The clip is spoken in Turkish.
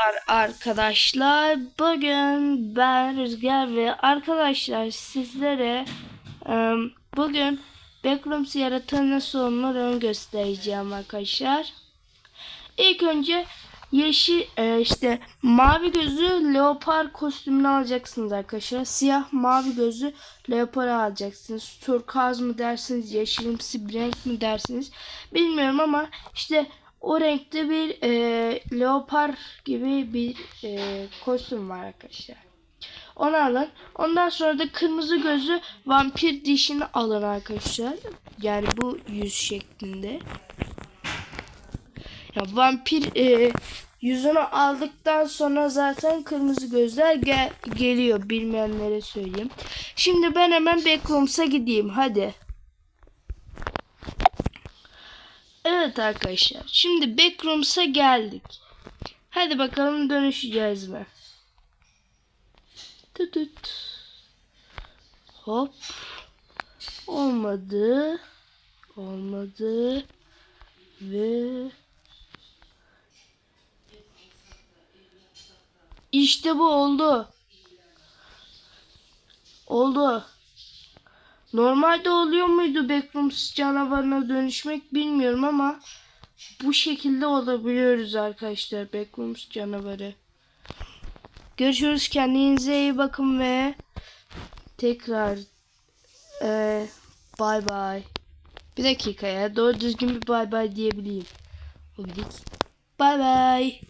Merhabalar arkadaşlar. Bugün ben Rüzgar ve arkadaşlar sizlere e, bugün Backrooms yaratığı nasıl olunur onu göstereceğim arkadaşlar. İlk önce yeşil e, işte mavi gözü leopar kostümünü alacaksınız arkadaşlar. Siyah mavi gözü leopar alacaksınız. Turkuaz mı dersiniz, yeşilimsi renk mi dersiniz bilmiyorum ama işte o renkte bir e, leopar gibi bir e, kostüm var arkadaşlar. Onu alın. Ondan sonra da kırmızı gözü vampir dişini alın arkadaşlar. Yani bu yüz şeklinde. Ya vampir e, yüzünü aldıktan sonra zaten kırmızı gözler gel geliyor. Bilmeyenlere söyleyeyim. Şimdi ben hemen Backrooms'a gideyim. Hadi. Evet arkadaşlar. Şimdi Backrooms'a geldik. Hadi bakalım dönüşeceğiz mi? Tut tut. Hop. Olmadı. Olmadı. Ve İşte bu oldu. Oldu. Normalde oluyor muydu Backrooms canavarına dönüşmek bilmiyorum ama bu şekilde olabiliyoruz arkadaşlar Backrooms canavarı. Görüşürüz kendinize iyi bakın ve tekrar eee bay bay. Bir dakika ya doğru düzgün bir bay bay diyebileyim. Bay bay.